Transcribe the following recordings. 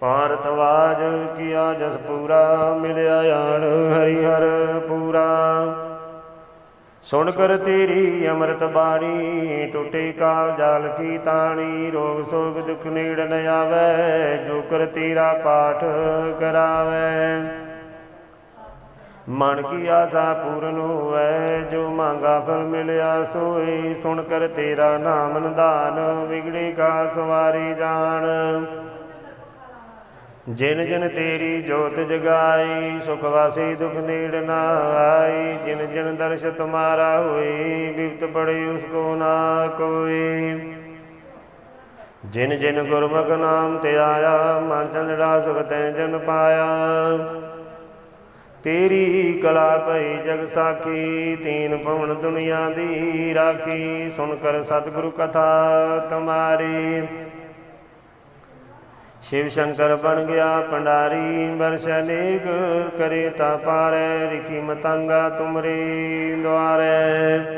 ਭਾਰਤਵਾਜ ਕੀਆ ਜਸ ਪੂਰਾ ਮਿਲਿਆ ਆਣ ਹਰੀ ਹਰ ਪੂਰਾ। ਸੁਣ ਕਰ ਤੇਰੀ ਅੰਮ੍ਰਿਤ ਬਾਣੀ, ਟੁੱਟੇ ਕਾਲ ਜਾਲ ਕੀ ਤਾਣੀ, ਰੋਗ ਸੋਗ ਦੁਖ ਨੀੜ ਨ ਆਵੇ, ਜੋ ਕਰ ਤੇਰਾ ਪਾਠ ਕਰਾਵੇ। ਮਨ ਕੀ ਆਸਾ ਪੂਰਨ ਹੋਵੇ, ਜੋ ਮੰਗਾ ਫਲ ਮਿਲਿਆ ਸੋਈ ਸੁਣ ਕਰ ਤੇਰਾ ਨਾਮ ਨਿਧਾਨ ਵਿਗੜੇ ਕਾ ਸਵਾਰੀ ਜਾਣ। ਜਿਨ ਜਿਨ ਤੇਰੀ ਜੋਤ ਜਗਾਈ, ਸੁਖ ਵਾਸੀ ਦੁਖ ਨੀੜ ਨਾ ਆਈ ਜਿਨ ਜਿਨ ਦਰਸ਼ ਤੁਮਾਰਾ ਹੋਈ, ਬਿਪਤ ਪੜੀ ਉਸ ਕੋ ਨਾ ਕੋਈ। ਜਿਨ ਜਿਨ ਗੁਰਮੁਖ ਨਾਮ ਤੇ ਆਇਆ, ਮਨ ਚੰਦੜਾ ਸੁਖ ਤੈ ਜਨ ਪਾਇਆ। ਤੇਰੀ ਕਲਾ ਭਈ ਜਗ ਸਾਖੀ, ਤੀਨ ਪਵਨ ਦੁਨੀਆ ਦੀ ਰਾਖੀ, ਸੁਣ ਕਰ ਸਤਿਗੁਰੂ ਕਥਾ ਤੁਮਾਰੀ। ਸ਼ਿਵ ਸ਼ੰਕਰ ਬਣ ਗਿਆ ਪੰਡਾਰੀ, ਬਰਸ਼ ਅਨੇਕ ਕਰੇ ਤਾ ਪਾਰੈ ਰਿਕੀ ਮਤੰਗਾ ਤੁਮਰੀ ਦੁਆਰੇ।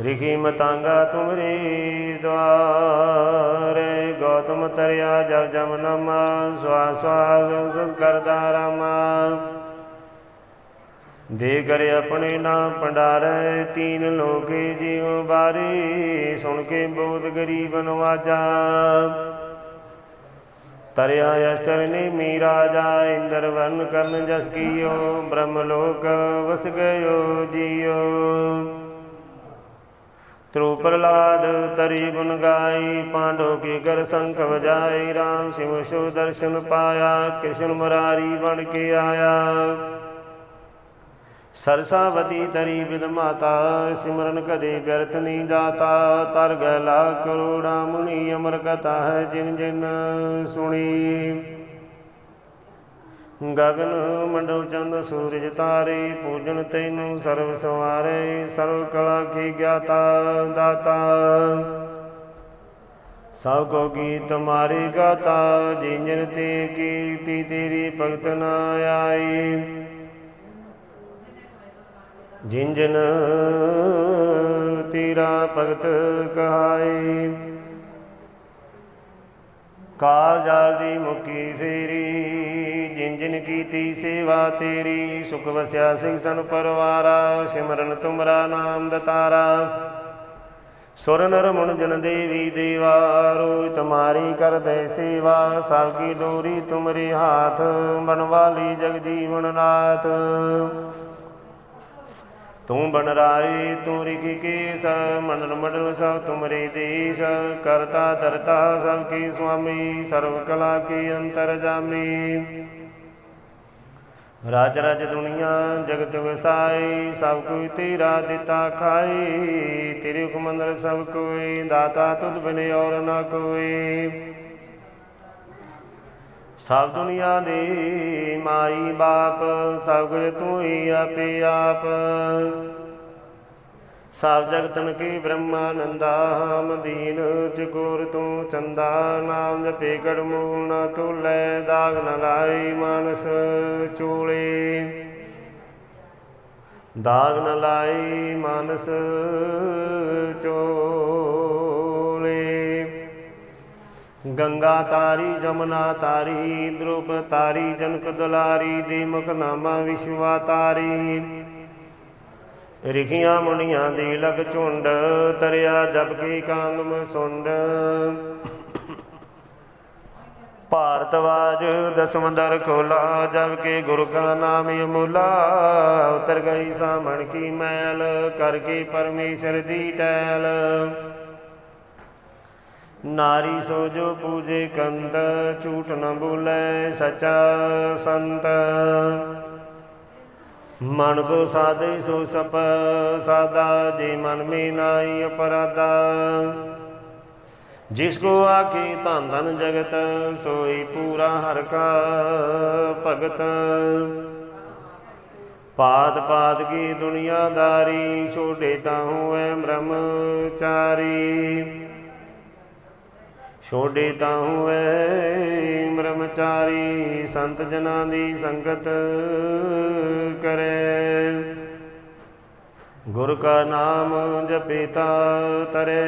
ਰਿਕੀ ਮਤੰਗਾ ਤੁਮਰੀ ਦੁਆਰੇ, ਗੌਤਮ ਤਰਿਆ ਜਬ ਜਮ ਨਮਾ ਸਵਾ ਸਵਾ ਸੁਖ ਕਰਦਾ ਰਾਮਾ। ਦੇ ਕਰ ਆਪਣੇ ਨਾਮ ਪੰਡਾਰੈ, ਤੀਨ ਲੋਕੇ ਜੀਉ ਬਾਰੀ, ਸੁਣ ਕੇ ਬੋਧ ਗਰੀਬ ਨਵਾਜਾ ਤਰਿਆ ਅਸ਼ਟਰ ਨੇ ਮੀਰਾ ਜਾ, ਇੰਦਰ ਵਰਨ ਕਰਨ ਜਸ ਕੀਓ, ਬ੍ਰਹਮ ਲੋਕ ਵਸ ਗਇਓ ਜੀਓ। ਤ੍ਰੂ ਪ੍ਰਲਾਦ ਤਰੀ ਗੁਣ ਗਾਈ, ਪਾਂਡੋ ਕੀ ਕਰ ਸੰਖ ਵਜਾਈ RAM ਸਿਵ ਸ਼ੋ ਦਰਸ਼ਨ ਪਾਇਆ ਕ੍ਰਿਸ਼ਨ ਮੁਰਾਰੀ ਬਣ ਕੇ ਆਇਆ। ਸਰਸਾਵਤੀ ਤਰੀ ਬਿਦ ਮਾਤਾ, ਸਿਮਰਨ ਕਦੇ ਗਰਤ ਨਹੀਂ ਜਾਤਾ। ਤਰ ਗੈ ਲਾ ਕਰੋੜਾ ਮੁਨੀ ਅਮਰ ਕਥਾ ਹੈ ਜਿਨ ਜਿਨ ਸੁਣੀ। ਗਗਨ ਮੰਡਲ ਚੰਦ ਸੂਰਜ ਤਾਰੇ, ਪੂਜਨ ਤੈਨੂੰ ਸਰਵ ਸਵਾਰੇ, ਸਰਵ ਕਲਾ ਕੀ ਗਿਆਤਾ ਦਾਤਾ। ਸਭ ਕੋ ਗੀਤ ਮਾਰੀ ਗਾਤਾ, ਜਿਨ ਜਿਨ ਤੇ ਕੀਰਤੀ ਤੇਰੀ ਭਗਤ ਨਾ ਆਈ। ਜਿੰਜਨ ਤੇਰਾ ਭਗਤ ਕਹਾਈ ਕਾਲ ਜਾਲ ਦੀ ਮੁਕੀ ਫੇਰੀ, ਜਿੰਜਨ ਕੀਤੀ ਸੇਵਾ ਤੇਰੀ। ਸੁਖ ਵਸਿਆ ਸਿੰਘ ਸਨ ਪਰਵਾਰਾ, ਸਿਮਰਨ ਤੁਮਰਾ ਨਾਮ ਦਤਾਰਾ। ਸੁਰ ਨਰ ਮੁਨ ਜਨ ਦੇਵੀ ਦੇਵਾ ਰੋਜ ਤੁਮਾਰੀ ਕਰਦੇ ਸੇਵਾ। ਸਭ ਕੀ ਡੋਰੀ ਤੁਮਰੇ ਹਾਥ, ਬਨਵਾਲੀ ਜਗ ਜੀਵਨ ਨਾਥ। ਤੂੰ ਬਨ ਤੂੰ ਰਿਕੀ ਕੇਸ, ਮੰਡਲ ਮੰਡਲ ਸਭ ਤੁਮਰੇ ਦੇਸ਼, ਕਰਤਾ ਧਰਤਾ ਸਭ ਕੀ ਸੁਆਮੀ, ਸਰਵ ਕਲਾ ਕੀ ਅੰਤਰ ਜਾਮੀ। ਰਾਜ ਰਾਜ ਦੁਨੀਆ, ਜਗਤ ਵਸਾਈ ਸਭ ਕੋਈ ਤੇਰਾ ਦਿੱਤਾ ਖਾਈ ਤੇਰੇ ਹੁਕਮ ਅੰਦਰ ਸਭ ਕੋਈ, ਦਾਤਾ ਤੁਧ ਬਿਨ ਔਰ ਨਾ ਕੋਈ ਸਭ ਦੁਨੀਆ ਦੀ ਮਾਈ ਬਾਪ, ਸਭ ਤੂੰ ਹੀ ਆਪੇ ਆਪ। ਸਭ ਜਗਤਨ ਕੀ ਬ੍ਰਹਮਾਨੰਦਾ, ਹਮ ਦੀਨ ਚਕੋਰ ਤੂੰ ਚੰਦਾ। ਨਾਮ ਜਪੇ ਗੜ ਮੂਲ ਨਾ ਤੁਲੇ, ਦਾਗ ਨ ਲਾਈ ਮਾਨਸ ਚੂਲੇ। ਦਾਗ ਨ ਲਾਈ ਮਾਨਸ ਚੋ ਗੰਗਾ ਤਾਰੀ, ਜਮਨਾ ਤਾਰੀ ਦ੍ਰੁਪ ਤਾਰੀ ਜਨਕ ਦੁਲਾਰੀ ਦੇ ਨਾਮਾ, ਵਿਸ਼ਵਾ ਤਾਰੀ। ਰਿਖੀਆਂ ਮੁਨੀਆਂ ਦੀ ਲਗ ਝੁੰਡ, ਤਰਿਆ ਜਪ ਕੀ ਕਾਂਗਮ ਸੁੰਡ। ਭਾਰਤਵਾਜ ਦਸਮੰਦਰ ਖੋਲਾ ਜਬ ਕੇ ਗੁਰੂ ਕਾ ਨਾਮ ਅਮੁਲਾ। ਉਤਰ ਗਈ ਸਾਮਣ ਕੀ ਮੈਲ ਕਰਕੇ ਪਰਮੇਸ਼ਰ ਦੀ ਟੈਲ ਨਾਰੀ ਸੋ ਜੋ ਪੂਜੇ ਕੰਤ, ਝੂਠ ਨ ਬੋਲੇ ਸਚਾ ਸੰਤ। ਮਨ ਕੋ ਸਾਦੇ ਸੋ ਸਪ ਸਾਦਾ ਜੇ ਮਨ ਮੇ ਨਾਈ ਅਪਰਾਧਾ। ਜਿਸ ਕੋ ਆਕੇ ਧਨ ਧਨ ਜਗਤ, ਸੋਈ ਪੂਰਾ ਹਰ ਕਾ ਭਗਤ। ਪਾਦ ਪਾਦ ਕੀ ਦੁਨੀਆਦਾਰੀ ਛੋੜੇ ਤਾਂ ਹੋਏ ਬ੍ਰਹਮਚਾਰੀ। ਛੋੜੇ ਤਾਂ ਬ੍ਰਹਮਚਾਰੀ ਸੰਤ ਜਨਾਂ ਦੀ ਸੰਗਤ ਕਰੇ। ਗੁਰ ਕਾ ਨਾਮ ਜਪੀਤਾ ਤਰੇ।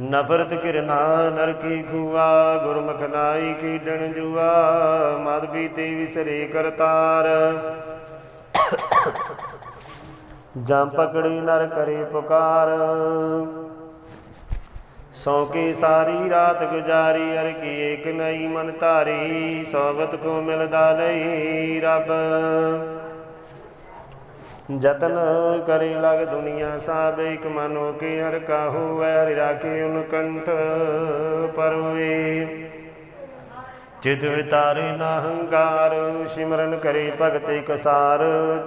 ਨਫ਼ਰਤ ਕਿਰਨਾ ਨਰਕੀ ਖੂਆ, ਗੁਰਮੁਖ ਨਾਈ ਕੀਡਣ ਜੂਆ, ਮਦ ਪੀਤੇ ਵਿਸਰੇ ਕਰਤਾਰ ਜਾਂ ਪਕੜੀ ਨਰ ਕਰੇ ਪੁਕਾਰ। ਸੌ ਕੇ ਸਾਰੀ ਰਾਤ ਗੁਜ਼ਾਰੀ ਅਰ ਕੀ ਏਕ ਨਈ ਮਨ ਧਾਰੀ ਸੋਬਤ ਕੋ ਮਿਲਦਾ ਲਈ ਰੱਬ। ਜਤਨ ਕਰੇ ਲਗ ਦੁਨੀਆ ਸਾਬ ਇਕ ਮਨੋ ਕੇ ਹਰ ਕਾਹੂ ਵੈਰ ਰਾਖੇ ਉਨ ਕੰਠ ਪਰਵੇ ਚਿਤ ਵਿਤਾਰੇ ਨਾ ਹੰਕਾਰ, ਸਿਮਰਨ ਕਰੇ ਭਗਤ ਇਕ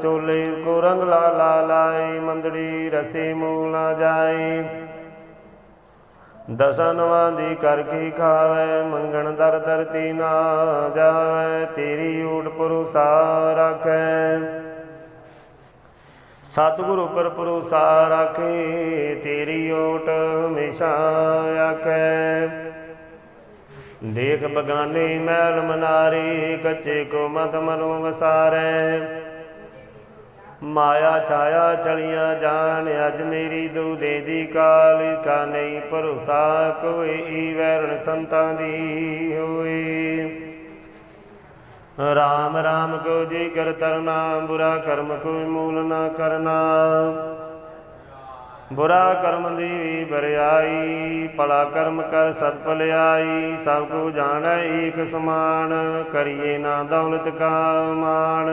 ਚੋਲੇ ਕੋ ਰੰਗ ਲਾ ਲਾ ਲਾਏ, ਮੰਦੜੀ ਰਸਤੇ ਮੂਲ ਨਾ ਜਾਏ। ਦਸਨਵਾਂ ਦੀ ਕੀ ਖਾਵੇ, ਮੰਗਣ ਦਰ ਧਰਤੀ ਨਾ ਜਾਵੇ, ਤੇਰੀ ਊਟ ਪੁਰਸਾ ਰੱਖੈ। ਸਤਿਗੁਰ ਉਪਰ ਭਰੋਸਾ ਰੱਖੇ, ਤੇਰੀ ਓਟ ਹਮੇਸ਼ਾ ਆਖੈ। ਦੇਖ ਬਗਾਨੇ ਮਹਿਲ ਮਨਾਰੇ, ਕੱਚੇ ਕੋ ਮਤ ਮਨੋ ਵਸਾਰੇ। ਮਾਇਆ ਛਾਇਆ ਚਲੀਆਂ ਜਾਣ, ਅੱਜ ਮੇਰੀ ਦੂਦੇ ਦੀ ਕਾਲ, ਕਾ ਨਹੀਂ ਭਰੋਸਾ ਕੋਈ ਵੈਰਣ ਸੰਤਾਂ ਦੀ ਹੋਏ। ਰਾਮ ਰਾਮ ਕੋ ਜੀ ਕਰ ਤਰਨਾ, ਬੁਰਾ ਕਰਮ ਕੋਈ ਮੂਲ ਨਾ ਕਰਨਾ। ਬੁਰਾ ਕਰਮ ਦੀ ਵੀ ਬਰਿਆਈ, ਭਲਾ ਕਰਮ ਕਰ ਸਤ ਭਲਿਆਈ ਸਭ ਕੋ ਜਾਣੈ ਏਕ ਸਮਾਨ, ਕਰੀਏ ਨਾ ਦੌਲਤ ਕਾ ਮਾਣ।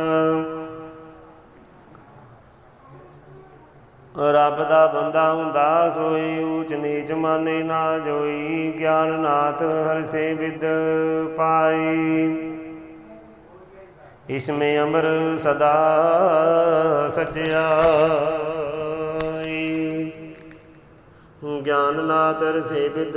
ਰੱਬ ਦਾ ਬੰਦਾ ਹੁੰਦਾ, ਸੋਈ ਊਚ ਨੀਚ ਮਾਨੇ ਨਾ ਜੋਈ ਗਿਆਨ ਨਾਥ ਹਰ ਸੇ ਵਿਦ ਪਾਈ। ਇਸਮੇ ਅਮਰ ਸਦਾ ਸਚਿਆਈ। ਗਿਆਨ ਨਾਤਰ ਸੇਵਿਤ